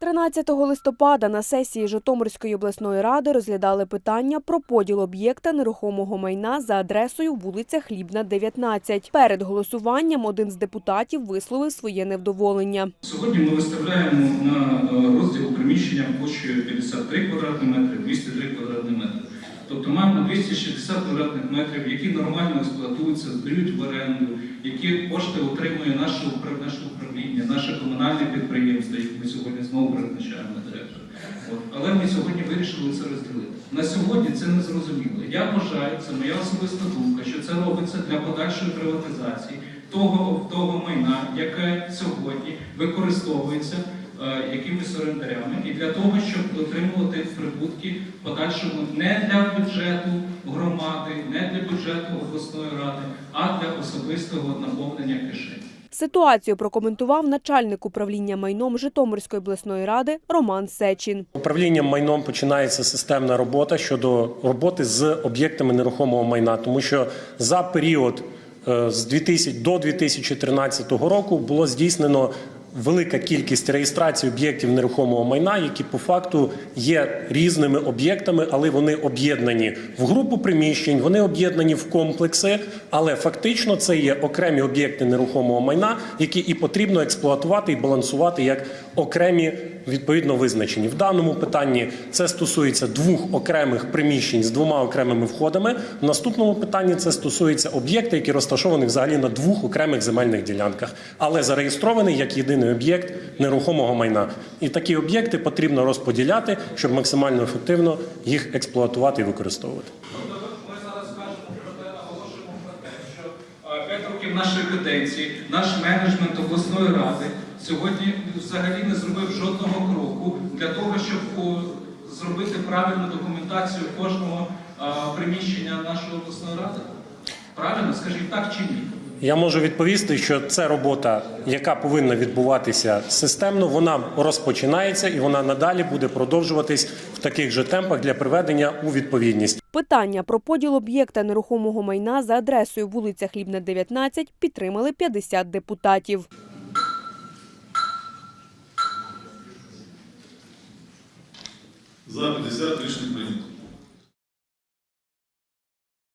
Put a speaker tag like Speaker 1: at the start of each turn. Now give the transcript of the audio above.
Speaker 1: 13 листопада на сесії Житомирської обласної ради розглядали питання про поділ об'єкта нерухомого майна за адресою вулиця Хлібна, 19. Перед голосуванням один з депутатів висловив своє невдоволення.
Speaker 2: Сьогодні ми виставляємо на е, розділ приміщення площею 53 квадратні метри, 203 квадратні метри. Тобто маємо 260 квадратних метрів, які нормально експлуатуються, здають в оренду, які кошти отримує наше, упра- наше управління, наше комунальне підприємство, яке ми сьогодні знову призначаємо директора. От. Але ми сьогодні вирішили це розділити. На сьогодні це не зрозуміло. Я вважаю, це моя особиста думка, що це робиться для подальшої приватизації того, того майна, яке сьогодні використовується якимись орендарями, і для того, щоб отримувати прибутки в подальшому не для бюджету громади, не для бюджету обласної ради, а для особистого наповнення кишень.
Speaker 1: Ситуацію прокоментував начальник управління майном Житомирської обласної ради Роман Сечин.
Speaker 3: Управлінням майном починається системна робота щодо роботи з об'єктами нерухомого майна, тому що за період е, з 2000 до 2013 року було здійснено велика кількість реєстрацій об'єктів нерухомого майна, які по факту є різними об'єктами, але вони об'єднані в групу приміщень, вони об'єднані в комплекси, але фактично це є окремі об'єкти нерухомого майна, які і потрібно експлуатувати і балансувати як окремі відповідно визначені. В даному питанні це стосується двох окремих приміщень з двома окремими входами. В наступному питанні це стосується об'єкта, які розташовані взагалі на двох окремих земельних ділянках, але зареєстрований як єдиний об'єкт нерухомого майна. І такі об'єкти потрібно розподіляти, щоб максимально ефективно їх експлуатувати і використовувати.
Speaker 2: Що е, нашої каденції, наш менеджмент обласної ради сьогодні взагалі не зробив жодного кроку для того, щоб зробити правильну документацію кожного е, приміщення нашої обласної ради. Правильно, скажіть так чи ні?
Speaker 3: Я можу відповісти, що це робота, яка повинна відбуватися системно. Вона розпочинається і вона надалі буде продовжуватись в таких же темпах для приведення у відповідність.
Speaker 1: Питання про поділ об'єкта нерухомого майна за адресою вулиця Хлібна, 19 підтримали 50 депутатів.
Speaker 4: За 50 рішення прийнято.